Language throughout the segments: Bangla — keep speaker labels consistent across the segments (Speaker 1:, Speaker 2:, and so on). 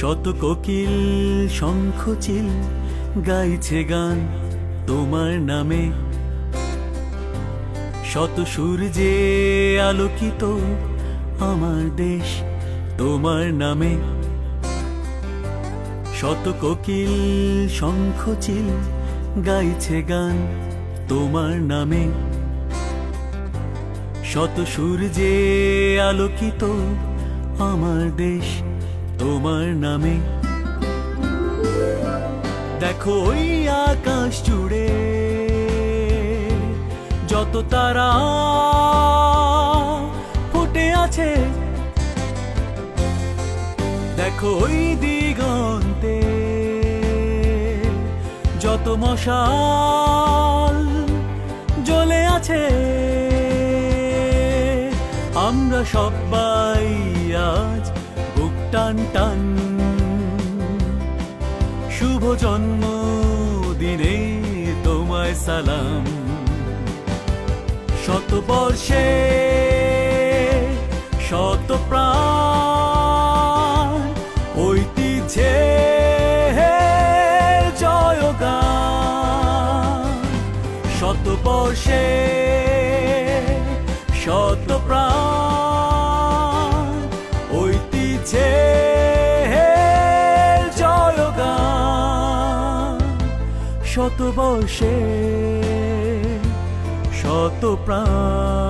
Speaker 1: শত কোকিল শঙ্খচিল গাইছে গান তোমার নামে। শত সূর্যে আলোকিত আমার দেশ তোমার নামে। শত কোকিল শঙ্খচিল গাইছে গান তোমার নামে। শত সূর্যে আলোকিত আমার দেশ তোমার নামে। দেখো ওই আকাশ জুড়ে যত তারা ফুটে আছে। দেখো ওই দিগন্তে যত মশাল জ্বলে আছে। আমরা সবাই আজ টান টান। শুভ জন্ম দিনে তোমায় সালাম। শত বর্ষে, শত প্রাণ, ঐতিহ্যে জয়গান শত বর্ষে, শত প্রাণ। শত বর্ষে শত প্রাণ।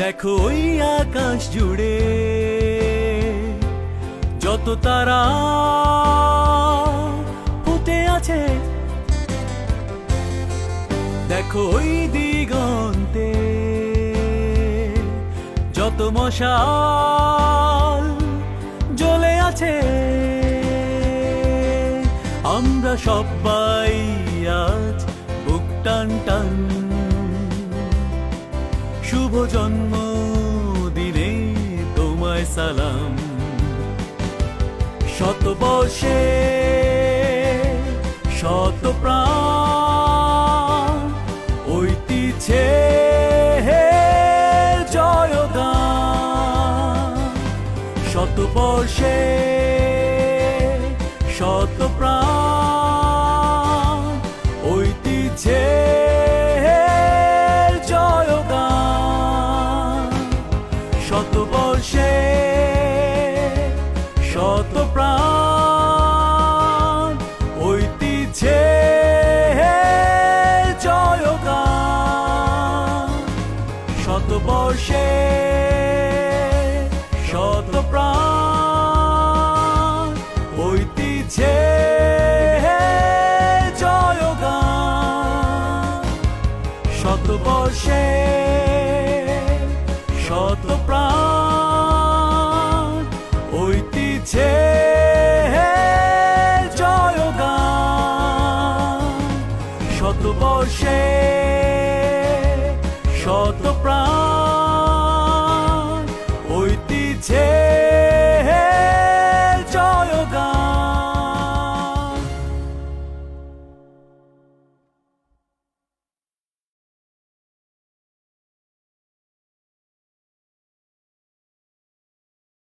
Speaker 1: দেখো ওই আকাশ জুড়ে যত তারা ফুটে আছে। দেখো ওই দিগন্তে যত মশাল জ্বলে আছে। আমরা সবাই আজ জন্ম দিনে তোমায় সালাম। শত বর্ষে শত প্রাণ ঐতিহ্যে শত শত প্রাণ শত বর্ষে শত প্রাণ ঐতিহ্যে জয়গান। শত বর্ষে শত প্রাণ ঐতিহ্যে জয়গান। শত বর্ষে শত প্রাণ ঐতিহ্যে জয়গান। শত